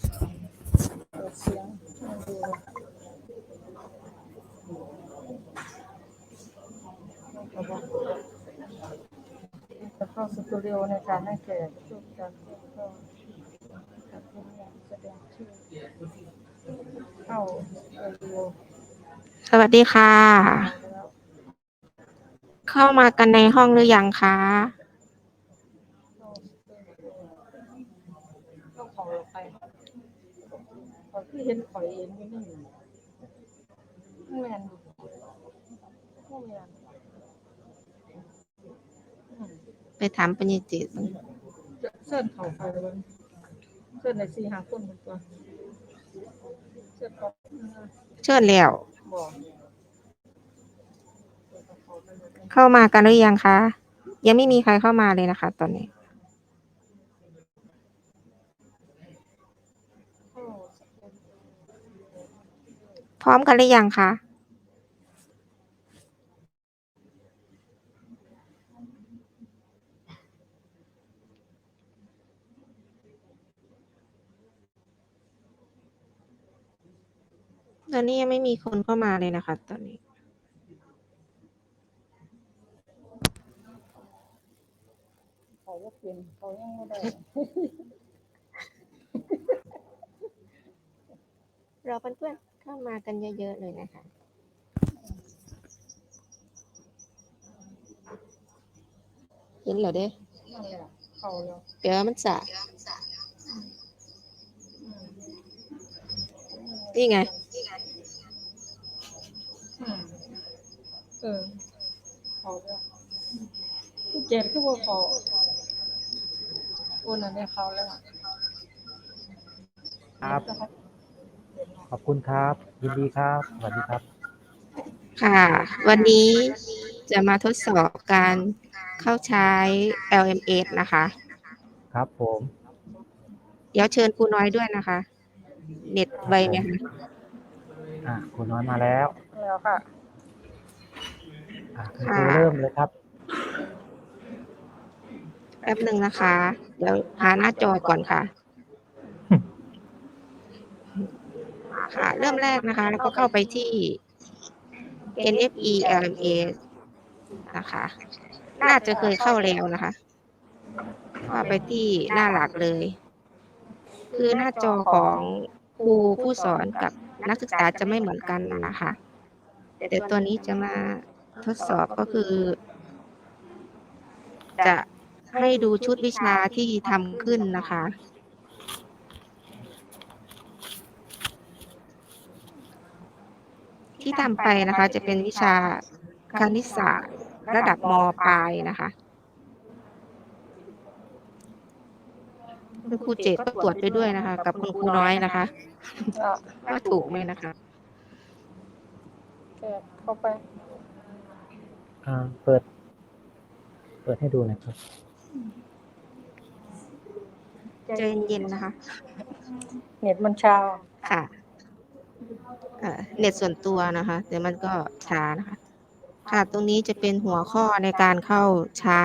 เปิดเสียงดูแล้วก็จะเข้าสตูดิโอในการให้แกช่วยกันก็จัดเป็นงานแสดงชื่อเข้าสตูดิโอสวัสดีค่ะ เข้ามากันในห้องหรือยังคะต้องของไป ขอยที่เห็นข่อยเองก็นี่แมนบ่แมนอืมไปถามปัญญาจิตจะเส้นเขาไปเลยเส้นในสี่หาคนเป็นตัวเส้นเขาเชิญแล้ว บอกเข้ามากันหรือยังคะ ยังไม่มีใครเข้ามาเลยนะคะ ตอนนี้ พร้อมกันหรือยังคะตอนนี้ยังไม่มีคนเข้ามาเลยนะคะ ตอนนี้ เขาก็เป็นเขายังไม่ได้ รอเพื่อนๆ เข้ามากันเยอะๆเลยนะคะเห็นเหรอเด้เดี๋ยวมันจะนี่ไงเออเขาแล้วเจ็ดคือว่าเขาโอ้นั่นได้เขาแล้วครับ ขอบคุณครับ ยินดีครับ สวัสดีครับ ค่ะ วันนี้จะมาทดสอบการเข้าใช้ LMS นะคะ ครับผม เดี๋ยวเชิญครูน้อยด้วยนะคะ เน็ตไวไหมคะอะคุณน้อยมาแล้วแล้วค่ะอะคุณครูเริ่มเลยครับ แป๊บหนึ่งนะคะ เดี๋ยวหาหน้าจอก่อนค่ะ ค่ะ เริ่มแรกนะคะ แล้วก็เข้าไปที่ NFE LMS นะคะ น่าจะเคยเข้าแล้วนะคะเข้าไปที่หน้าหลักเลย คือหน้าจอของครูผู้สอนกับนักศึกษาจะไม่เหมือนกันนะคะ แต่ตัวนี้จะมาทดสอบก็คือ จะให้ดูชุดวิชาที่ทำขึ้นนะคะ ที่ทำไปนะคะ จะเป็นวิชาคณิตศาสตร์ระดับมปลายนะคะคุณครูเจตก็ตรวจไปด้วยนะคะ กับคุณครูน้อยนะคะอะว่าถูกไหมนะคะแกะเข้าไปอ่าเปิด เปิดให้ดูหนะครับใจเย็นๆนะคะ เน็ตมันช้าค่ะ เอ่อเน็ตส่วนตัวนะคะ แต่มันก็ช้านะคะ ค่ะตรงนี้จะเป็นหัวข้อในการเข้าใช้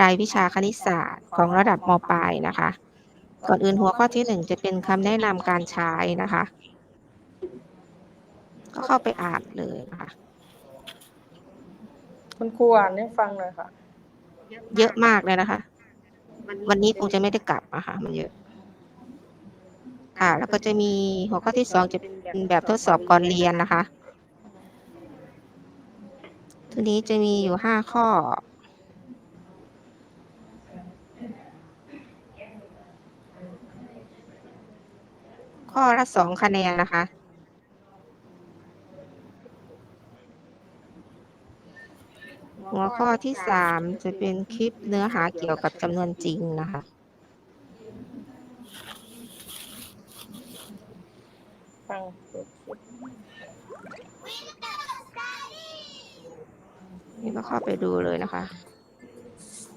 รายวิชาคณิตศาสตร์ของระดับมปลายนะคะ ก่อนอื่นหัวข้อที่หนึ่งจะเป็นคำแนะนำการใช้นะคะ ก็เข้าไปอ่านเลยนะคะคุณครูอ่านให้ฟังหน่อยค่ะ เยอะมากเลยนะคะ วันนี้คงจะไม่ได้กลับนะคะมันเยอะ ค่ะ แล้วก็จะมีหัวข้อที่สองจะเป็นแบบทดสอบก่อนเรียนนะคะ ทีนี้จะมีอยู่ห้าข้อ ข้อละสองคะแนนนะคะหัวข้อที่สามจะเป็นคลิปเนื้อหาเกี่ยวกับจำนวนจริงนะคะ ฟังเปิดคลิปนี่ก็เข้าไปดูเลยนะคะ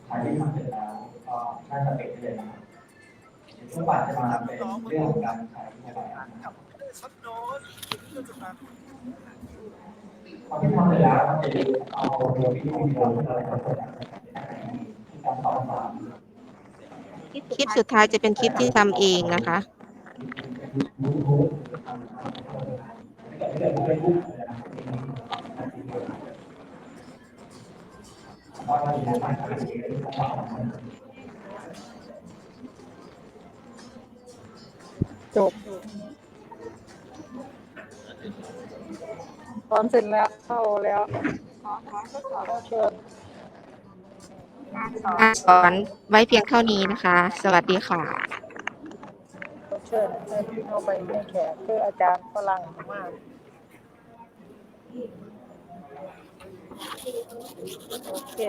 ใครที่ทำเสร็จแล้วก็น่าจะเป็นเลยนะครับทุกบาทจะมาเป็นเรื่องของการใช้ในรายการนะครับพอที่ทำเสร็จแล้วมันจะเอาตัวที่มีโดนอะไรต่างๆที่การสอนสามคลิปสุดท้ายจะเป็นคลิปที่ทำเองนะคะ จบตอนเสร็จแล้วเข้าแล้วก็เชิญการสอนไว้เพียงเท่านี้นะคะ สวัสดีค่ะ เชิญให้เข้าไปให้แขกคืออาจารย์ฝรั่งมากโอเค